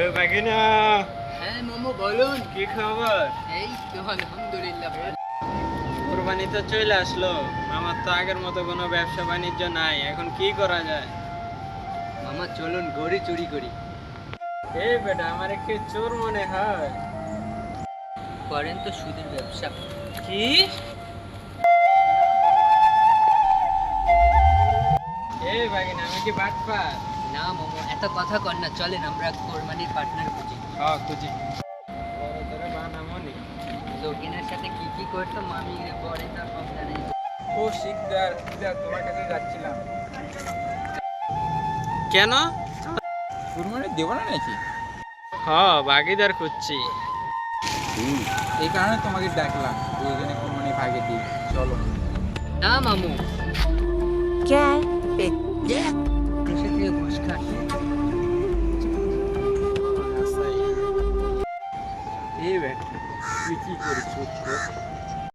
এ বাগিনা হ্যাঁ মামু বলুন। কি খবর? এই তো আলহামদুলিল্লাহ কোরবানি তো চলে আসলো। আমার তো আগের মতো কোনো ব্যবসা বাণিজ্য নাই। এখন কি করা যায়? মামা চলুন গড়ি চুরি করি। এ বেটা আমার একটু চোর মনে হয়। করেন তো সুদের ব্যবসা। কি? এ বাগিনা আমি কি বাটপার? না মামু এত কথা কর না চলেন আমরা কোরবানির পার্টনার খুঁজি। হ্যাঁ খুঁজি। লোকিনের সাথে কি কি করতো মামি পরে তার সব জানি। ও শিকদার তোমার কাছে যাচ্ছিলাম। কেন? কুরবানি দেব না নাকি? হ্যাঁ ভাগিদার খুঁজছি। এই কারণে তোমাকে ডাকলাম দুইজনে কুরবানি ভাগে দিই। চলো। না মামু। কে পেটে ঘুষ খাচ্ছে। এই ব্যাগ তুই কি করিস